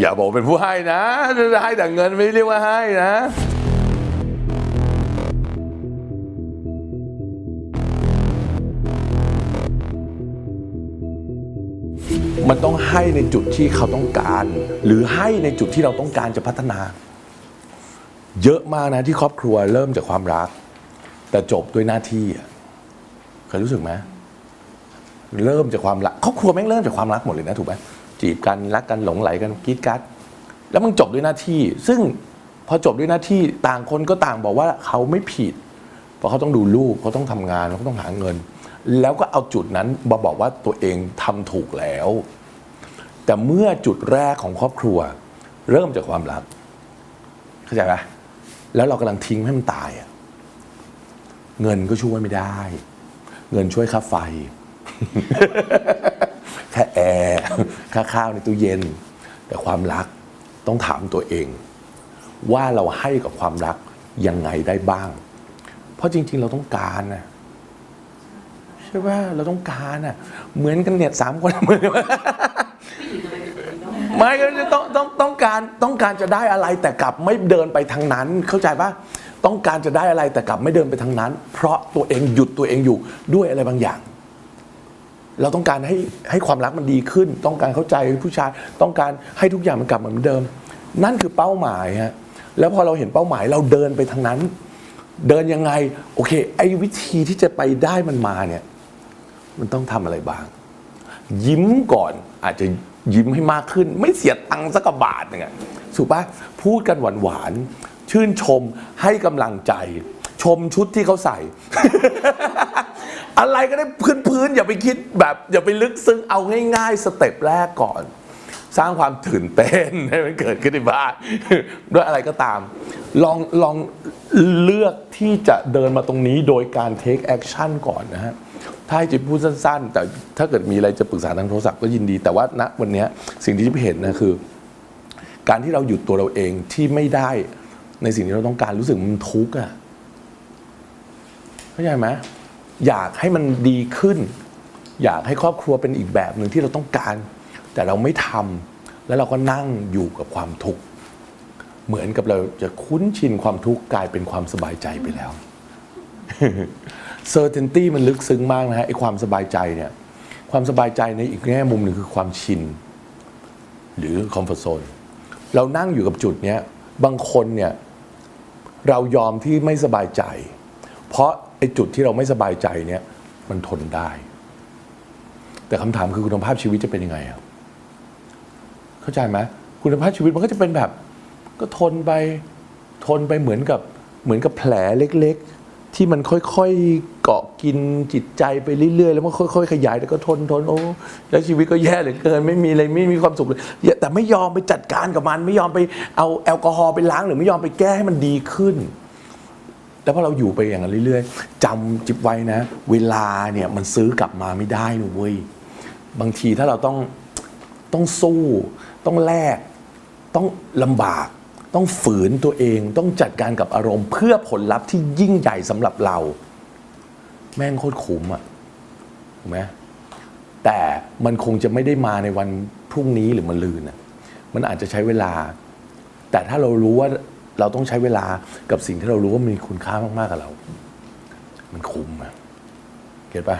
อย่าบอกเป็นผู้ให้นะให้แต่เงินไม่เรียกว่าให้นะมันต้องให้ในจุดที่เขาต้องการ หรือให้ในจุดที่เราต้องการจะพัฒนา เยอะมากนะที่ครอบครัวเริ่มจากความรัก แต่จบด้วยหน้าที่เคยรู้สึกไหม เริ่มจากความรักครอบครัวแม่งเริ่มจากความรักหมดเลยนะถูกไหมจีบกันรักกันหลงไหลกันกีดกัดแล้วมันจบด้วยหน้าที่ ซึ่งพอจบด้วยหน้าที่ต่างคนก็ต่างบอกว่าเขาไม่ผิด เพราะเขาต้องดูลูกเขาต้องทำงานเขาต้องหาเงิน แล้วก็เอาจุดนั้นมาบอกว่าตัวเองทำถูกแล้ว แต่เมื่อจุดแรกของครอบครัว เริ่มจากความรักเข้าใจไหมแล้วเรากำลังทิ้งให้มันตายอะเงินก็ช่วยไม่ได้ เงินช่วยค่าไฟ ค่าแอร์ค่าข้าวในตู้เย็น แต่ความรักต้องถามตัวเอง ว่าเราให้กับความรักยังไงได้บ้าง เพราะจริง ๆ เราต้องการนะใช่ป่ะเราต้องการอะ เหมือนกันเนี่ยสามคนเหมือนกันไม่ก็จะต้องต้องต้องการต้องการจะได้อะไรแต่กลับไม่เดินไปทางนั้น เข้าใจปะต้องการจะได้อะไรแต่กลับไม่เดินไปทางนั้น เพราะตัวเองหยุดตัวเองอยู่ด้วยอะไรบางอย่าง เราต้องการให้ให้ความรักมันดีขึ้น ต้องการเข้าใจผู้ชายต้องการให้ทุกอย่างมันกลับเหมือนเดิม นั่นคือเป้าหมายฮะแล้วพอเราเห็นเป้าหมายเราเดินไปทางนั้น เดินยังไงโอเค ไอ้วิธีที่จะไปได้มันมาเนี่ยมันต้องทำอะไรบ้าง ยิ้มก่อนอาจจะยิ้มให้มากขึ้น ไม่เสียตังค์สักบาทนึงอะถูกปะพูดกันหวานๆชื่นชมให้กำลังใจ ชมชุดที่เขาใส่ อะไรก็ได้พื้นๆอย่าไปคิดแบบอย่าไปลึกซึ้งเอาง่ายๆสเต็ปแรกก่อน สร้างความตื่นเต้นให้มันเกิดขึ้นในบ้านด้วยอะไรก็ตาม ลองลองเลือกที่จะเดินมาตรงนี้โดยการ take action ก่อนนะฮะถ้าให้จิบพูดสั้น ๆ แต่ถ้าเกิดมีอะไรจะปรึกษาทางโทรศัพท์ก็ยินดี แต่ว่าณวันนี้สิ่งที่จิบเห็นนะคือ การที่เราหยุดตัวเราเองที่ไม่ได้ในสิ่งที่เราต้องการรู้สึกมันทุกข์อะ เข้าใจไหมอยากให้มันดีขึ้น อยากให้ครอบครัวเป็นอีกแบบหนึ่งที่เราต้องการ แต่เราไม่ทำแล้วเราก็นั่งอยู่กับความทุกข์เหมือนกับเราจะคุ้นชินความทุกข์กลายเป็นความสบายใจไปแล้ว certainty มันลึกซึ้งมากนะฮะไอ้ความสบายใจเนี่ย ความสบายใจในอีกแง่มุมหนึ่งคือความชิน หรือ comfort zone เรานั่งอยู่กับจุดเนี้ยบางคนเนี่ย เรายอมที่ไม่สบายใจ เพราะ ไอ้จุดที่เราไม่สบายใจเนี่ย มันทนได้ แต่คำถามคือคุณภาพชีวิตจะเป็นยังไงอะเข้าใจไหมคุณภาพชีวิตมันก็จะเป็นแบบ ก็ทนไปทนไปเหมือนกับเหมือนกับแผลเล็ก ๆ ที่มันค่อยๆเกาะกินจิตใจไปเรื่อยๆ แล้วมันค่อยๆ ขยายแล้วก็ทนทนโอ้แล้วชีวิตก็แย่เหลือเกิน ไม่มีอะไรไม่มีความสุขเลยแต่ไม่ยอมไปจัดการกับมัน ไม่ยอมไปเอาแอลกอฮอล์ไปล้างหรือไม่ยอมไปแก้ให้มันดีขึ้น แล้วพอเราอยู่ไปอย่างนั้นเรื่อยๆจำจิบไว้นะ เวลาเนี่ยมันซื้อกลับมาไม่ได้นะเว้ยบางทีถ้าเราต้องต้องสู้ ต้องแลกต้องลำบาก ต้องฝืนตัวเองต้องจัดการกับอารมณ์ เพื่อผลลัพธ์ที่ยิ่งใหญ่สำหรับเรา แม่งโคตรคุ้มอะถูกไหมแต่มันคงจะไม่ได้มาในวันพรุ่งนี้หรือมันลืนอะมันอาจจะใช้เวลา แต่ถ้าเรารู้ว่า เราต้องใช้เวลากับสิ่งที่เรารู้ว่ามันมีคุณค่ามากๆกับเรา มันคุ้มอะเก็ตปะ